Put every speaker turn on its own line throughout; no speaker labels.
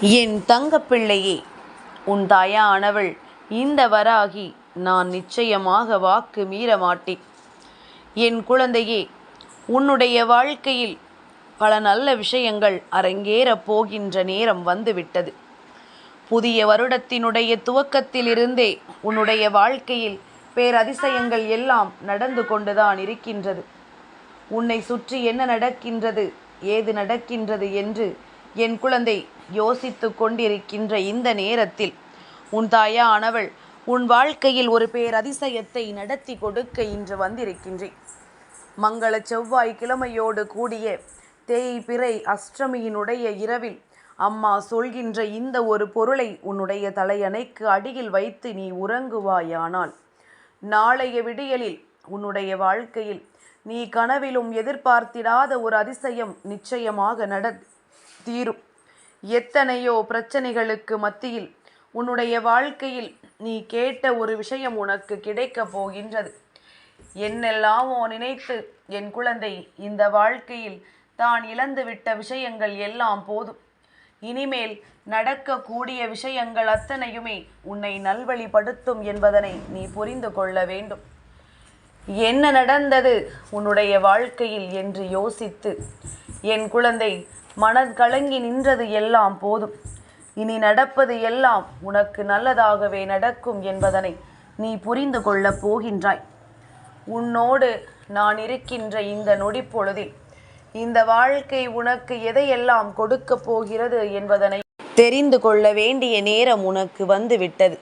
என் தங்கப்பிள்ளையே உன் தாயானவள் இந்த வராகி நான் நிச்சயமாக வாக்கு மீற மாட்டேன். என் குழந்தையே உன்னுடைய வாழ்க்கையில் பல நல்ல விஷயங்கள் அரங்கேறப் போகின்ற நேரம் வந்துவிட்டது. புதிய வருடத்தினுடைய துவக்கத்திலிருந்தே உன்னுடைய வாழ்க்கையில் பேரதிசயங்கள் எல்லாம் நடந்து கொண்டுதான் இருக்கின்றது. உன்னை சுற்றி என்ன நடக்கின்றது ஏது நடக்கின்றது என்று என் குழந்தை யோசித்து கொண்டிருக்கின்ற இந்த நேரத்தில் உன் தாயானவள் உன் வாழ்க்கையில் ஒரு பேரதிசயத்தை நடத்தி கொடுக்க இன்று வந்திருக்கின்றேன். மங்கள செவ்வாய் கிழமையோடு கூடிய தேய் பிறை அஷ்டமியினுடைய இரவில் அம்மா சொல்கின்ற இந்த ஒரு பொருளை உன்னுடைய தலையணைக்கு அடியில் வைத்து நீ உறங்குவாயானால் நாளைய விடியலில் உன்னுடைய வாழ்க்கையில் நீ கனவிலும் எதிர்பார்த்திடாத ஒரு அதிசயம் நிச்சயமாக நட தீரும். எத்தனையோ பிரச்சனைகளுக்கு மத்தியில் உன்னுடைய வாழ்க்கையில் நீ கேட்ட ஒரு விஷயம் உனக்கு கிடைக்கப் போகின்றது. என்னெல்லாமோ நினைத்து என் குழந்தை இந்த வாழ்க்கையில் தான் இழந்துவிட்ட விஷயங்கள் எல்லாம் போதும். இனிமேல் நடக்கக்கூடிய விஷயங்கள் அத்தனையுமே உன்னை நல்வழிப்படுத்தும் என்பதனை நீ புரிந்து கொள்ள வேண்டும். என்ன நடந்தது உன்னுடைய வாழ்க்கையில் என்று யோசித்து என் குழந்தை மனம் கலங்கி நின்றது எல்லாம் போதும். இனி நடப்பது எல்லாம் உனக்கு நல்லதாகவே நடக்கும் என்பதனை நீ புரிந்து கொள்ளப் போகின்றாய். உன்னோடு நான் இருக்கின்ற இந்த நொடி பொழுதில் இந்த வாழ்க்கை உனக்கு எதையெல்லாம் கொடுக்கப் போகிறது என்பதனை தெரிந்து கொள்ள வேண்டிய நேரம் உனக்கு வந்துவிட்டது.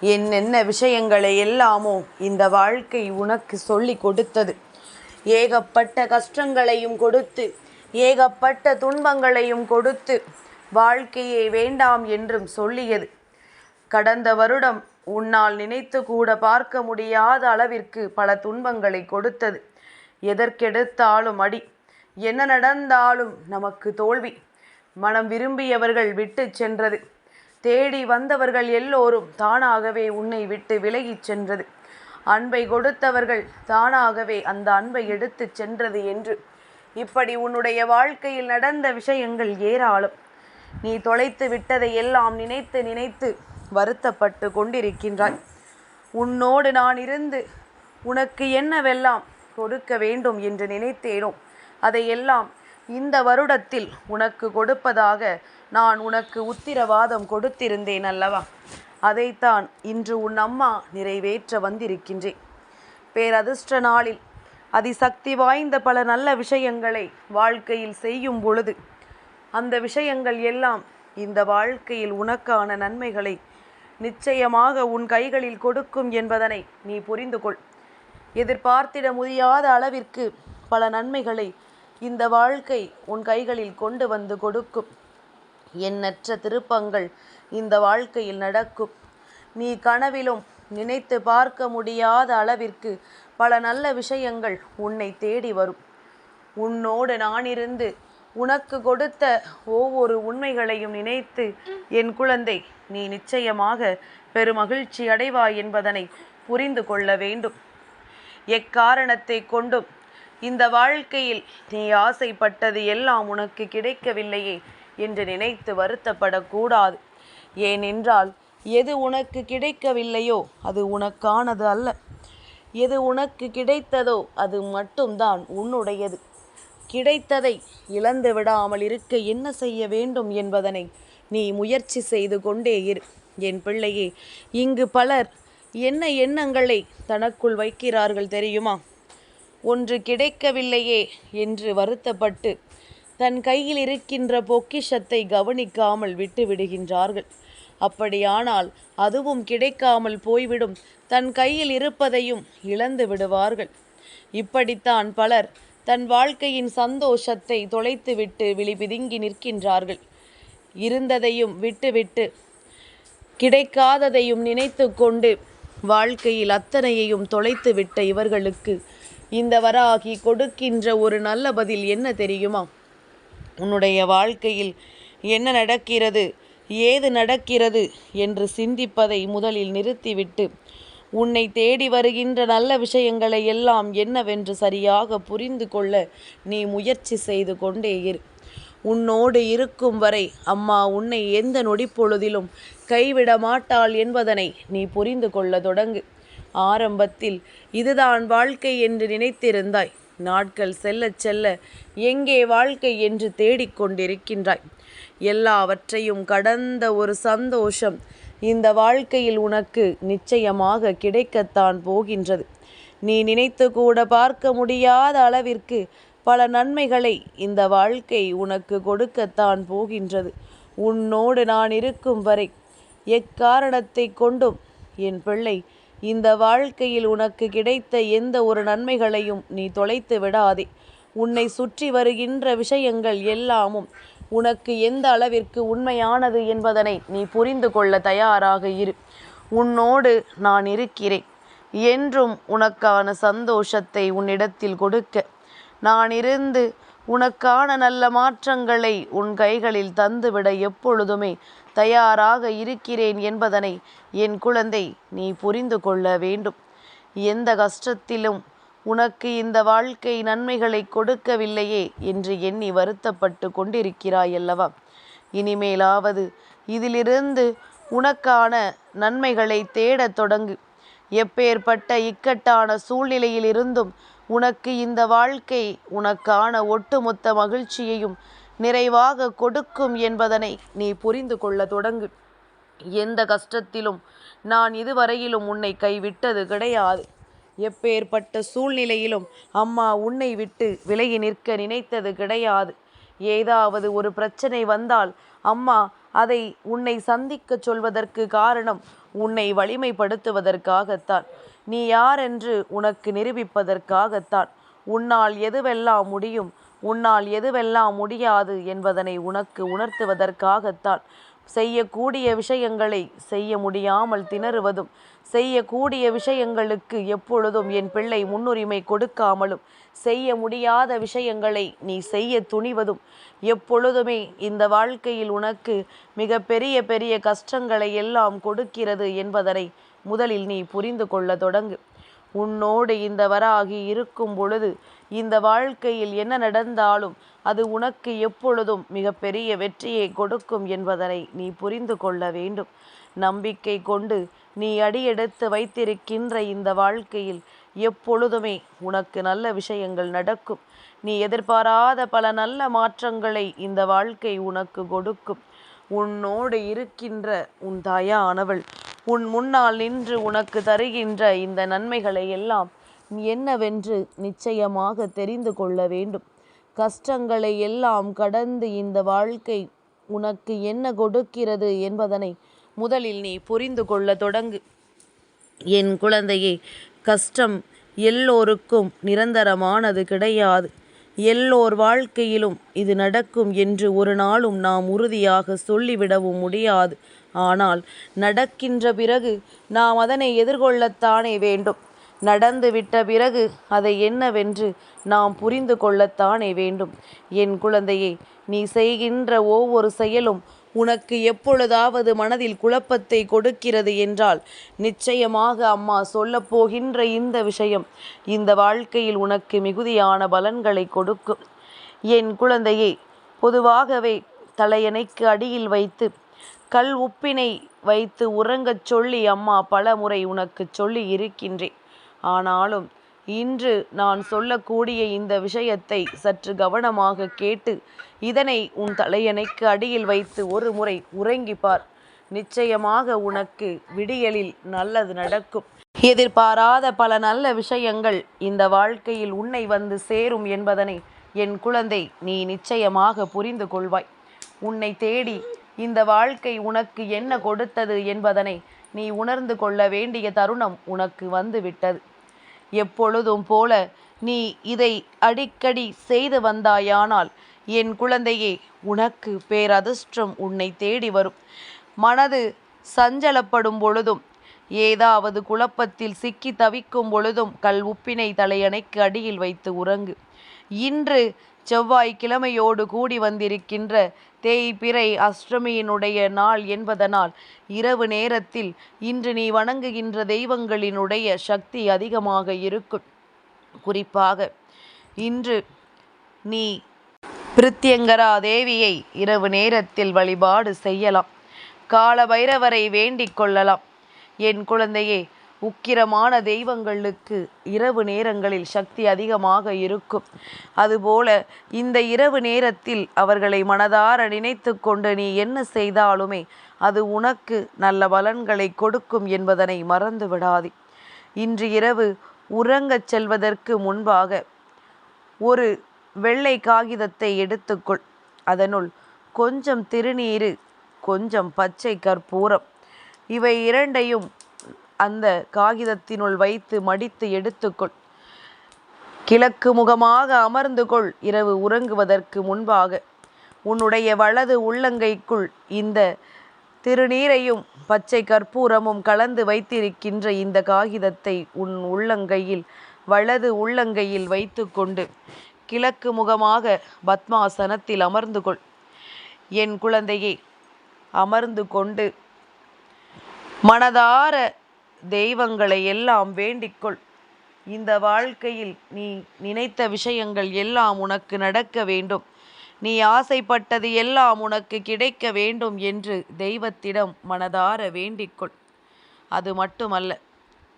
என்னென்ன விஷயங்களை எல்லாமோ இந்த வாழ்க்கை உனக்கு சொல்லி கொடுத்தது. ஏகப்பட்ட கஷ்டங்களையும் கொடுத்து ஏகப்பட்ட துன்பங்களையும் கொடுத்து வாழ்க்கையை வேண்டாம் என்றும் சொல்லியது. கடந்த வருடம் உன்னால் நினைத்து கூட பார்க்க முடியாத அளவிற்கு பல துன்பங்களை கொடுத்தது. எதற்கெடுத்தாலும் அடி. என்ன நடந்தாலும் நமக்கு தோல்வி. மனம் விரும்பியவர்கள் விட்டு சென்றது. தேடி வந்தவர்கள் எல்லோரும் தானாகவே உன்னை விட்டு விலகிச் சென்றது. அன்பை கொடுத்தவர்கள் தானாகவே அந்த அன்பை எடுத்து சென்றது என்று. இப்படி உன்னுடைய வாழ்க்கையில் நடந்த விஷயங்கள் ஏராளம். நீ தொலைத்து விட்டதை எல்லாம் நினைத்து நினைத்து வருத்தப்பட்டு கொண்டிருக்கின்றாய். உன்னோடு நான் இருந்து உனக்கு என்னவெல்லாம் கொடுக்க வேண்டும் என்று நினைத்தேனோ அதையெல்லாம் இந்த வருடத்தில் உனக்கு கொடுப்பதாக நான் உனக்கு உத்திரவாதம் கொடுத்திருந்தேன் அல்லவா? அதைத்தான் இன்று உன் அம்மா நிறைவேற்ற வந்திருக்கின்றேன். பேரதிர்ஷ்ட நாளில் அதிசக்தி வாய்ந்த பல நல்ல விஷயங்களை வாழ்க்கையில் செய்யும் பொழுது அந்த விஷயங்கள் எல்லாம் இந்த வாழ்க்கையில் உனக்கான நன்மைகளை நிச்சயமாக உன் கைகளில் கொடுக்கும் என்பதனை நீ புரிந்து கொள் எதிர்பார்த்திட முடியாத அளவிற்கு பல நன்மைகளை இந்த வாழ்க்கை உன் கைகளில் கொண்டு வந்து கொடுக்கும். எண்ணற்ற திருப்பங்கள் இந்த வாழ்க்கையில் நடக்கும். நீ கனவிலும் நினைத்து பார்க்க முடியாத அளவிற்கு பல நல்ல விஷயங்கள் உன்னை தேடி வரும். உன்னோடு நான் இருந்து உனக்கு கொடுத்த ஒவ்வொரு உண்மைகளையும் நினைத்து என் குழந்தை நீ நிச்சயமாக பெருமகிழ்ச்சி அடைவாய் என்பதனை புரிந்து கொள்ள வேண்டும். எக்காரணத்தை கொண்டும் இந்த வாழ்க்கையில் நீ ஆசைப்பட்டது எல்லாம் உனக்கு கிடைக்கவில்லையே. என்று நினைத்து வருத்தப்படக்கூடாது. ஏனென்றால் எது உனக்கு கிடைக்கவில்லையோ அது உனக்கானது அல்ல. எது உனக்கு கிடைத்ததோ அது மட்டும்தான் உன்னுடையது. கிடைத்ததை இழந்து விடாமல் இருக்க என்ன செய்ய வேண்டும் என்பதனை நீ முயற்சி செய்து கொண்டே இரு. என் பிள்ளையே இங்கு பலர் என்ன எண்ணங்களை தனக்குள் வைக்கிறார்கள் தெரியுமா? ஒன்று கிடைக்கவில்லையே என்று வருத்தப்பட்டு தன் கையில் இருக்கின்ற பொக்கிஷத்தை கவனிக்காமல் விட்டு விடுகின்றார்கள். அப்படியானால் அதுவும் கிடைக்காமல் போய்விடும். தன் கையில் இருப்பதையும் இழந்து விடுவார்கள். இப்படித்தான் பலர் தன் வாழ்க்கையின் சந்தோஷத்தை தொலைத்துவிட்டு விழிபிதுங்கி நிற்கின்றார்கள். இருந்ததையும் விட்டுவிட்டு கிடைக்காததையும் நினைத்து கொண்டு வாழ்க்கையில் அத்தனையையும் தொலைத்துவிட்ட இவர்களுக்கு இந்த வராகி கொடுக்கின்ற ஒரு நல்ல பதில் என்ன தெரியுமா? உன்னுடைய வாழ்க்கையில் என்ன நடக்கிறது ஏது நடக்கிறது என்று சிந்திப்பதை முதலில் நிறுத்திவிட்டு உன்னை தேடி வருகின்ற நல்ல விஷயங்களை எல்லாம் என்னவென்று சரியாக புரிந்து கொள்ள நீ முயற்சி செய்து கொண்டே இரு. உன்னோடு இருக்கும் வரை அம்மா உன்னை எந்த நொடிப்பொழுதிலும் கைவிட மாட்டாள் என்பதனை நீ புரிந்து கொள்ள தொடங்கு. ஆரம்பத்தில் இதுதான் வாழ்க்கை என்று நினைத்திருந்தாய். நாட்கள் செல்ல செல்ல எங்கே வாழ்க்கை என்று தேடிக்கொண்டிருக்கின்றாய் எல்லாவற்றையும் கடந்த ஒரு சந்தோஷம் இந்த வாழ்க்கையில் உனக்கு நிச்சயமாக கிடைக்கத்தான் போகின்றது. நீ நினைத்து கூட பார்க்க முடியாத அளவிற்கு பல நன்மைகளை இந்த வாழ்க்கை உனக்கு கொடுக்கத்தான் போகின்றது. உன்னோடு நான் இருக்கும் வரை எக்காரணத்தை கொண்டும் என் பிள்ளை இந்த வாழ்க்கையில் உனக்கு கிடைத்த எந்த ஒரு நன்மைகளையும் நீ தொலைத்து விடாதே. உன்னை சுற்றி வருகின்ற விஷயங்கள் எல்லாமும் உனக்கு எந்த அளவிற்கு உண்மையானது என்பதனை நீ புரிந்து கொள்ள தயாராக இரு. உன்னோடு நான் இருக்கிறேன். என்றும் உனக்கான சந்தோஷத்தை உன்னிடத்தில் கொடுக்க. நான் இருந்து உனக்கான நல்ல மாற்றங்களை உன் கைகளில் தந்துவிட எப்பொழுதுமே தயாராக இருக்கிறேன் என்பதனை என் குழந்தை நீ புரிந்து கொள்ள வேண்டும். எந்த கஷ்டத்திலும் உனக்கு இந்த வாழ்க்கை நன்மைகளை கொடுக்கவில்லையே என்று எண்ணி வருத்தப்பட்டு கொண்டிருக்கிறாயல்லவா? இனிமேலாவது இதிலிருந்து உனக்கான நன்மைகளை தேடத் தொடங்கு. எப்பேற்பட்ட இக்கட்டான சூழ்நிலையிலிருந்தும் உனக்கு இந்த வாழ்க்கை உனக்கான ஒட்டுமொத்த மகிழ்ச்சியையும் நிறைவாக கொடுக்கும் என்பதனை நீ புரிந்து கொள்ள தொடங்கு. எந்த கஷ்டத்திலும் நான் இதுவரையிலும் உன்னை கைவிட்டது கிடையாது. எப்பேற்பட்ட சூழ்நிலையிலும் அம்மா உன்னை விட்டு விலகி நிற்க நினைத்தது கிடையாது. ஏதாவது ஒரு பிரச்சனை வந்தால் அம்மா அதை உன்னை சந்திக்க சொல்வதற்கு காரணம் உன்னை வலிமைப்படுத்துவதற்காகத்தான். நீ யார் என்று உனக்கு நிரூபிப்பதற்காகத்தான். உன்னால் எதுவெல்லாம் முடியும் உன்னால் எதுவெல்லாம் முடியாது என்பதனை உனக்கு உணர்த்துவதற்காகத்தான். செய்யக்கூடிய விஷயங்களை செய்ய முடியாமல் திணறுவதும் செய்யக்கூடிய விஷயங்களுக்கு எப்பொழுதும் என் பிள்ளை முன்னுரிமை கொடுக்காமலும் செய்ய முடியாத விஷயங்களை நீ செய்ய துணிவதும். எப்பொழுதுமே இந்த வாழ்க்கையில் உனக்கு மிக பெரிய பெரிய கஷ்டங்களை எல்லாம் கொடுக்கிறது என்பதனை முதலில் நீ புரிந்து கொள்ள தொடங்கு. உன்னோடு இந்த வராகி இருக்கும் பொழுது இந்த வாழ்க்கையில் என்ன நடந்தாலும் அது உனக்கு எப்பொழுதும் மிகப்பெரிய வெற்றியை கொடுக்கும் என்பதனை நீ புரிந்து கொள்ள வேண்டும். நம்பிக்கை கொண்டு நீ அடியெடுத்து வைத்திருக்கின்ற இந்த வாழ்க்கையில் எப்பொழுதுமே உனக்கு நல்ல விஷயங்கள் நடக்கும். நீ எதிர்பாராத பல நல்ல மாற்றங்களை இந்த வாழ்க்கை உனக்கு கொடுக்கும். உன்னோடு இருக்கின்ற உன் தாயானவள் உன் முன்னால் நின்று உனக்கு தருகின்ற இந்த நன்மைகளை எல்லாம் என்னவென்று நிச்சயமாக தெரிந்து கொள்ள வேண்டும். கஷ்டங்களை எல்லாம் கடந்து இந்த வாழ்க்கை உனக்கு என்ன கொடுக்கிறது என்பதனை முதலில் நீ புரிந்து கொள்ள தொடங்கு. என் குழந்தையே கஷ்டம் எல்லோருக்கும் நிரந்தரமானது கிடையாது. எல்லோர் வாழ்க்கையிலும் இது நடக்கும் என்று ஒரு நாளும் நாம் உறுதியாக சொல்லிவிடவும் முடியாது. ஆனால் நடக்கின்ற பிறகு நாம் அதனை எதிர்கொள்ளத்தானே வேண்டும். நடந்துவிட்ட பிறகு அதை என்னவென்று நாம் புரிந்து கொள்ளத்தானே வேண்டும். என் குழந்தையே நீ செய்கின்ற ஒவ்வொரு செயலும் உனக்கு எப்பொழுதாவது மனதில் குழப்பத்தை கொடுக்கிறது என்றால் நிச்சயமாக அம்மா சொல்லப்போகின்ற இந்த விஷயம் இந்த வாழ்க்கையில் உனக்கு மிகுதியான பலன்களை கொடுக்கும். என் குழந்தையே பொதுவாகவே தலையணைக்கு அடியில் வைத்து கல் உப்பினை வைத்து உறங்கச் சொல்லி அம்மா பல முறை உனக்கு சொல்லி இருக்கின்றேன். ஆனாலும் இன்று நான் சொல்லக்கூடிய இந்த விஷயத்தை சற்று கவனமாக கேட்டு இதனை உன் தலையணைக்கு அடியில் வைத்து ஒரு முறை உறங்கிப்பார். நிச்சயமாக உனக்கு விடியலில் நல்லது நடக்கும். எதிர்பாராத பல நல்ல விஷயங்கள் இந்த வாழ்க்கையில் உன்னை வந்து சேரும் என்பதனை என் குழந்தை நீ நிச்சயமாக புரிந்து கொள்வாய். உன்னை தேடி இந்த வாழ்க்கை உனக்கு என்ன கொடுத்தது என்பதனை நீ உணர்ந்து கொள்ள வேண்டிய தருணம் உனக்கு வந்துவிட்டது. எப்பொழுதும் போல நீ இதை அடிக்கடி செய்து வந்தாயானால் என் குழந்தையே உனக்கு பேரதிர்ஷ்டம் உன்னை தேடி வரும். மனது சஞ்சலப்படும் பொழுதும் ஏதாவது குழப்பத்தில் சிக்கி தவிக்கும் பொழுதும் கல் உப்பினை தலையணைக்கு அடியில் வைத்து உறங்கு. இன்று செவ்வாய் கிழமையோடு கூடி வந்திருக்கின்ற தேய்பிறை அஷ்டமியினுடைய நாள் என்பதனால் இரவு நேரத்தில் இன்று நீ வணங்குகின்ற தெய்வங்களினுடைய சக்தி அதிகமாக இருக்கும். குறிப்பாக இன்று நீ பிரித்யங்கரா தேவியை இரவு நேரத்தில் வழிபாடு செய்யலாம். கால பைரவரை வேண்டிக் கொள்ளலாம். என் குழந்தையே உக்கிரமான தெய்வங்களுக்கு இரவு நேரங்களில் சக்தி அதிகமாக இருக்கும். அதுபோல இந்த இரவு நேரத்தில் அவர்களை மனதார நினைத்து கொண்டு நீ என்ன செய்தாலுமே அது உனக்கு நல்ல பலன்களை கொடுக்கும் என்பதனை மறந்து விடாதே. இன்று இரவு உறங்கச் செல்வதற்கு முன்பாக ஒரு வெள்ளை காகிதத்தை எடுத்துக்கொள். அதனுள் கொஞ்சம் திருநீரு கொஞ்சம் பச்சை கற்பூரம். இவை இரண்டையும் அந்த காகிதத்தினுள் வைத்து மடித்து எடுத்துக்கொள். கிழக்கு முகமாக அமர்ந்து கொள் இரவு உறங்குவதற்கு முன்பாக. உன்னுடைய வலது உள்ளங்கைக்குள் இந்த திருநீரையும் பச்சை கற்பூரமும் கலந்து வைத்திருக்கின்ற இந்த காகிதத்தை உன் உள்ளங்கையில் வலது உள்ளங்கையில் வைத்துக்கொண்டு கிழக்கு முகமாக பத்மாசனத்தில் அமர்ந்து கொள். என் குழந்தையை அமர்ந்து கொண்டு மனதார தெய்வங்களை எல்லாம் வேண்டிக்கொள். இந்த வாழ்க்கையில் நீ நினைத்த விஷயங்கள் எல்லாம் உனக்கு நடக்க வேண்டும். நீ ஆசைப்பட்டது எல்லாம் உனக்கு கிடைக்க வேண்டும் என்று தெய்வத்திடம் மனதார வேண்டிக்கொள். அது மட்டுமல்ல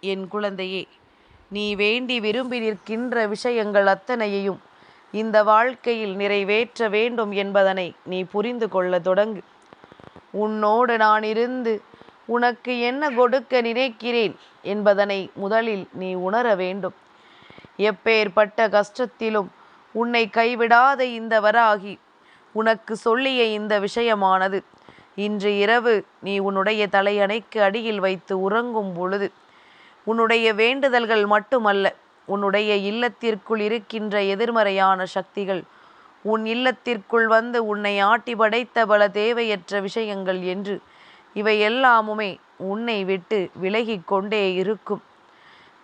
என் குழந்தையே நீ வேண்டி விரும்பி நிற்கின்ற விஷயங்கள் அத்தனையையும் இந்த வாழ்க்கையில் நிறைவேற்ற வேண்டும் என்பதனை நீ புரிந்து கொள்ள தொடங்கு. உன்னோடு நான் இருந்து உனக்கு என்ன கொடுக்க நினைக்கிறேன் என்பதனை முதலில் நீ உணர வேண்டும். எப்பேற்பட்ட கஷ்டத்திலும் உன்னை கைவிடாத இந்த வராகி உனக்கு சொல்லிய இந்த விஷயமானது. இன்று இரவு நீ உன்னுடைய தலையணைக்கு அடியில் வைத்து உறங்கும் பொழுது உன்னுடைய வேண்டுதல்கள் மட்டுமல்ல உன்னுடைய இல்லத்திற்குள் இருக்கின்ற எதிர்மறையான சக்திகள் உன் இல்லத்திற்குள் வந்து உன்னை ஆட்டி படைத்த பல தேவையற்ற விஷயங்கள் என்று இவை எல்லாமுமே உன்னை விட்டு விலகி கொண்டே இருக்கும்.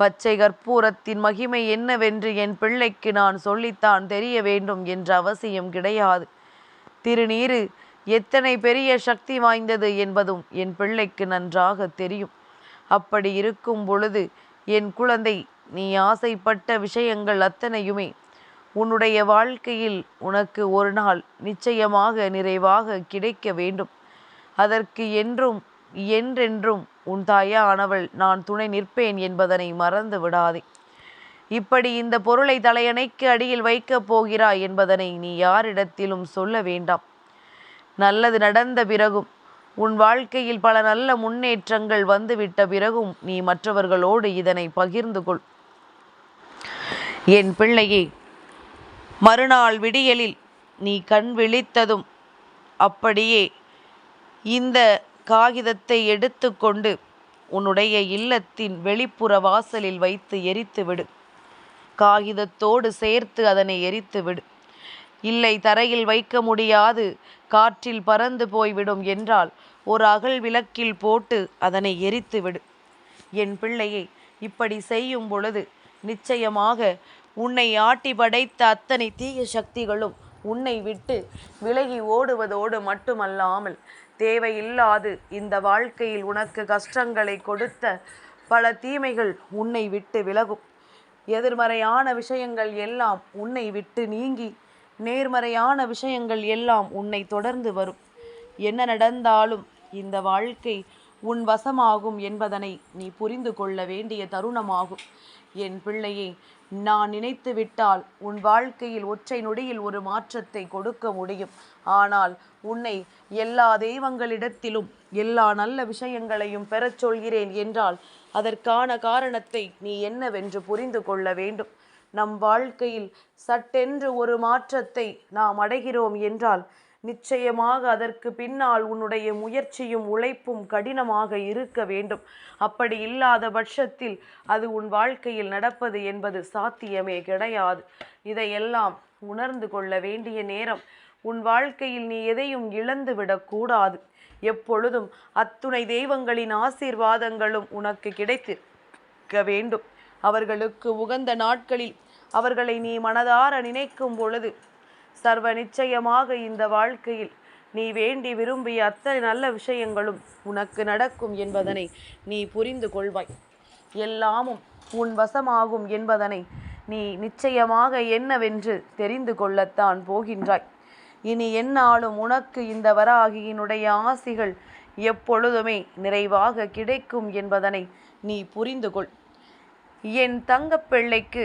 பச்சை கற்பூரத்தின் மகிமை என்னவென்று என் பிள்ளைக்கு நான் சொல்லித்தான் தெரிய வேண்டும் என்ற அவசியம் கிடையாது. திருநீரு எத்தனை பெரிய சக்தி வாய்ந்தது என்பதும் என் பிள்ளைக்கு நன்றாக தெரியும். அப்படி இருக்கும் பொழுது என் குழந்தை நீ ஆசைப்பட்ட விஷயங்கள் அத்தனையுமே உன்னுடைய வாழ்க்கையில் உனக்கு ஒரு நாள் நிச்சயமாக நிறைவாக கிடைக்க வேண்டும். அதற்கு என்றும் என்றென்றும் உன் தாயானவள் நான் துணை நிற்பேன் என்பதனை மறந்து விடாதே. இப்படி இந்த பொருளை தலையணைக்கு அடியில் வைக்கப் போகிறாய் என்பதனை நீ யாரிடத்திலும் சொல்ல வேண்டாம். நல்லது நடந்த பிறகும் உன் வாழ்க்கையில் பல நல்ல முன்னேற்றங்கள் வந்துவிட்ட பிறகும் நீ மற்றவர்களோடு இதனை பகிர்ந்து கொள். என் பிள்ளையே மறுநாள் விடியலில் நீ கண் விழித்ததும் அப்படியே இந்த காகிதத்தை எடுத்துக்கொண்டு உன்னுடைய இல்லத்தின் வெளிப்புற வாசலில் வைத்து எரித்து விடு காகிதத்தோடு சேர்த்து அதனை எரித்து விடு இல்லை தரையில் வைக்க முடியாது. காற்றில் பறந்து போய்விடும் என்றால் ஒரு அகல் விளக்கில் போட்டு அதனை எரித்து விடு என் பிள்ளையை இப்படி செய்யும் பொழுது நிச்சயமாக உன்னை ஆட்டி படைத்த அத்தனை தீய சக்திகளும் உன்னை விட்டு விலகி ஓடுவதோடு மட்டுமல்லாமல் தேவையில்லாது இந்த வாழ்க்கையில் உனக்கு கஷ்டங்களை கொடுத்த பல தீமைகள் உன்னை விட்டு விலகும். எதிர்மறையான விஷயங்கள் எல்லாம் உன்னை விட்டு நீங்கி நேர்மறையான விஷயங்கள் எல்லாம் உன்னை தொடர்ந்து வரும். என்ன நடந்தாலும் இந்த வாழ்க்கை உன் வசமாகும் என்பதனை நீ புரிந்து கொள்ள வேண்டிய தருணமாகும். என் பிள்ளையே நான் நினைத்து விட்டால் உன் வாழ்க்கையில் ஒற்றை நொடியில் ஒரு மாற்றத்தை கொடுக்க முடியும். ஆனால் உன்னை எல்லா தெய்வங்களிடத்திலும் எல்லா நல்ல விஷயங்களையும் பெறச் சொல்கிறேன் என்றால் அதற்கான காரணத்தை நீ என்னவென்று புரிந்து கொள்ள வேண்டும். நம் வாழ்க்கையில் சட்டென்று ஒரு மாற்றத்தை நாம் அடைகிறோம் என்றால் நிச்சயமாக அதற்கு பின்னால் உன்னுடைய முயற்சியும் உழைப்பும் கடினமாக இருக்க வேண்டும். அப்படி இல்லாத பட்சத்தில் அது உன் வாழ்க்கையில் நடப்பது என்பது சாத்தியமே கிடையாது. இதையெல்லாம் உணர்ந்து கொள்ள வேண்டிய நேரம். உன் வாழ்க்கையில் நீ எதையும் இழந்து விடக்கூடாது எப்பொழுதும் அத்துணை தெய்வங்களின் ஆசீர்வாதங்களும் உனக்கு கிடைத்திருக்க வேண்டும். அவர்களுக்கு உகந்த நாட்களில் அவர்களை நீ மனதார நினைக்கும் பொழுது சர்வ நிச்சயமாக இந்த வாழ்க்கையில். நீ வேண்டி விரும்பிய அத்தனை நல்ல விஷயங்களும் உனக்கு நடக்கும் என்பதனை நீ புரிந்து கொள்வாய். எல்லாமும் உன் வசமாகும் என்பதனை நீ நிச்சயமாக என்னவென்று தெரிந்து கொள்ளத்தான் போகின்றாய். இனி என்னாலும் உனக்கு இந்த வராகியினுடைய ஆசிகள் எப்பொழுதுமே நிறைவாக கிடைக்கும் என்பதனை நீ புரிந்து கொள். என் தங்கப்பிள்ளைக்கு